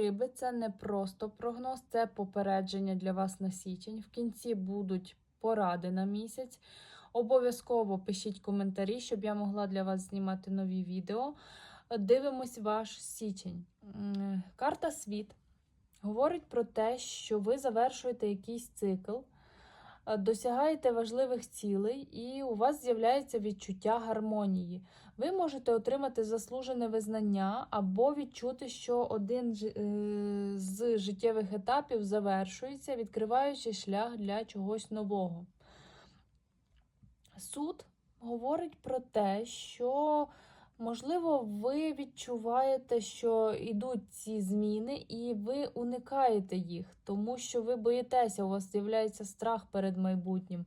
Риби це не просто прогноз, це попередження для вас на січень. В кінці будуть поради на місяць. Обов'язково пишіть коментарі, щоб я могла для вас знімати нові відео. Дивимось ваш січень. Карта світ говорить про те, що ви завершуєте якийсь цикл, досягаєте важливих цілей, і у вас з'являється відчуття гармонії. Ви можете отримати заслужене визнання або відчути, що один е, з життєвих етапів завершується, відкриваючи шлях для чогось нового. Суд говорить про те, що, можливо, ви відчуваєте, що йдуть ці зміни, і ви уникаєте їх, тому що ви боїтеся, у вас з'являється страх перед майбутнім.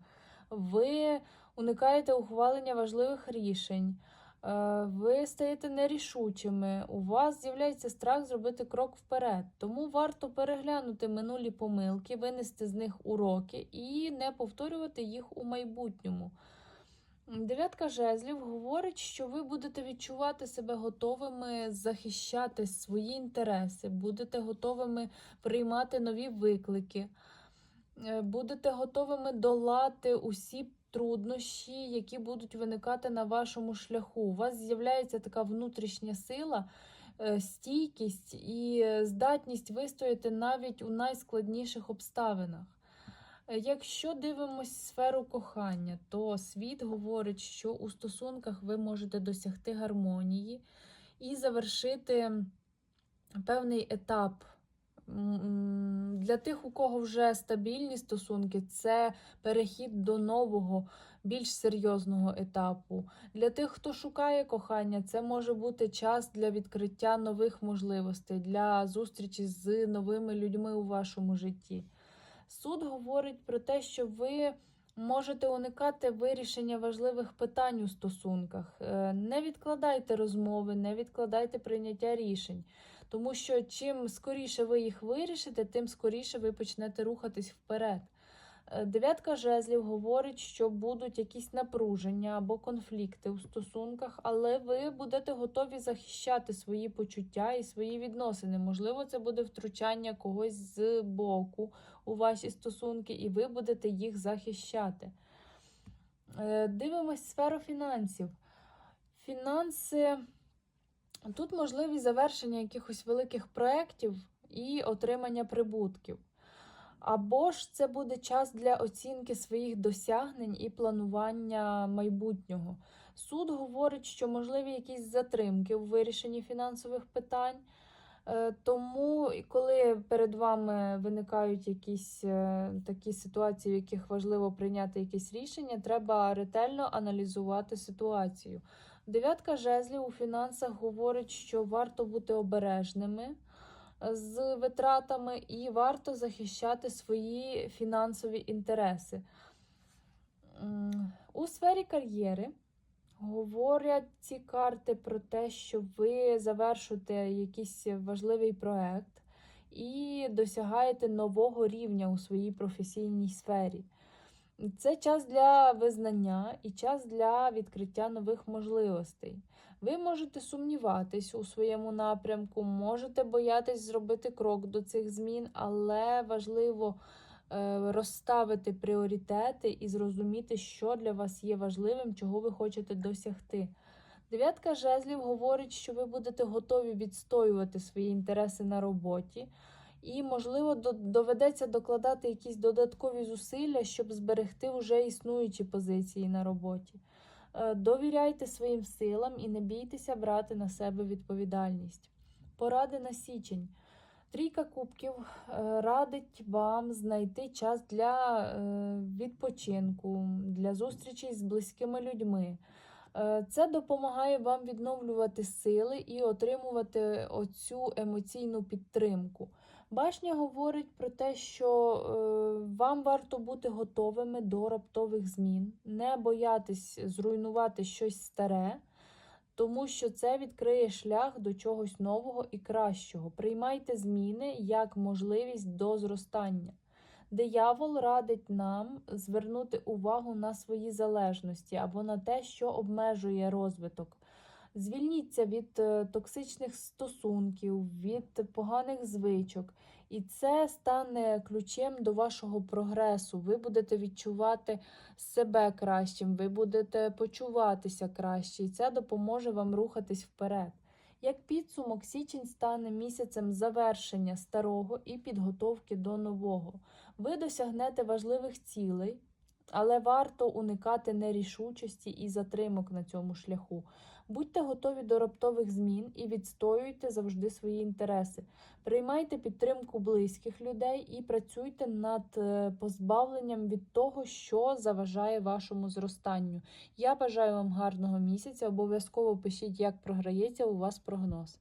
Ви уникаєте ухвалення важливих рішень. Е, Ви стаєте нерішучими, у вас з'являється страх зробити крок вперед. Тому варто переглянути минулі помилки, винести з них уроки і не повторювати їх у майбутньому. Дев'ятка жезлів говорить, що ви будете відчувати себе готовими захищати свої інтереси, будете готовими приймати нові виклики, е, будете готовими долати усі труднощі, які будуть виникати на вашому шляху. У вас з'являється така внутрішня сила, е, стійкість і здатність вистояти навіть у найскладніших обставинах. Е, Якщо дивимось сферу кохання, то світ говорить, що у стосунках ви можете досягти гармонії і завершити певний етап. Для тих, у кого вже стабільні стосунки, це перехід до нового, більш серйозного етапу. Для тих, хто шукає кохання, це може бути час для відкриття нових можливостей, для зустрічі з новими людьми у вашому житті. Суд говорить про те, що ви можете уникати вирішення важливих питань у стосунках. Е, Не відкладайте розмови, не відкладайте прийняття рішень, тому що чим скоріше ви їх вирішите, тим скоріше ви почнете рухатись вперед. Дев'ятка жезлів говорить, що будуть якісь напруження або конфлікти у стосунках, але ви будете готові захищати свої почуття і свої відносини. Можливо, це буде втручання когось з боку у ваші стосунки, і ви будете їх захищати. Е, Дивимось сферу фінансів. Фінанси тут можливі завершення якихось великих проєктів і отримання прибутків. Або ж це буде час для оцінки своїх досягнень і планування майбутнього. Суд говорить, що можливі якісь затримки у вирішенні фінансових питань. Е, Тому, коли перед вами виникають якісь е, такі ситуації, в яких важливо прийняти якесь рішення, треба ретельно аналізувати ситуацію. Дев'ятка жезлів у фінансах говорить, що варто бути обережними з витратами і варто захищати свої фінансові інтереси. У сфері кар'єри говорять ці карти про те, що ви завершуєте якийсь важливий проект і досягаєте нового рівня у своїй професійній сфері. Це час для визнання і час для відкриття нових можливостей. Ви можете сумніватись у своєму напрямку, можете боятись зробити крок до цих змін, але важливо е, розставити пріоритети і зрозуміти, що для вас є важливим, чого ви хочете досягти. Дев'ятка жезлів говорить, що ви будете готові відстоювати свої інтереси на роботі, і, можливо, доведеться докладати якісь додаткові зусилля, щоб зберегти вже існуючі позиції на роботі. Е, Довіряйте своїм силам і не бійтеся брати на себе відповідальність. Поради на січень. Трійка кубків е, радить вам знайти час для е, відпочинку, для зустрічей з близькими людьми. Е, Це допомагає вам відновлювати сили і отримувати оцю емоційну підтримку. Башня говорить про те, що е, вам варто бути готовими до раптових змін, не боятись зруйнувати щось старе, тому що це відкриє шлях до чогось нового і кращого. Приймайте зміни як можливість до зростання. Диявол радить нам звернути увагу на свої залежності або на те, що обмежує розвиток. Звільніться від е, токсичних стосунків, від поганих звичок. І це стане ключем до вашого прогресу. Ви будете відчувати себе кращим, ви будете почуватися краще, і це допоможе вам рухатись вперед. Як підсумок, січень стане місяцем завершення старого і підготовки до нового. Ви досягнете важливих цілей, але варто уникати нерішучості і затримок на цьому шляху. Будьте готові до раптових змін і відстоюйте завжди свої інтереси. Приймайте підтримку близьких людей і працюйте над е, позбавленням від того, що заважає вашому зростанню. Я бажаю вам гарного місяця. Обов'язково пишіть, як програється у вас прогноз.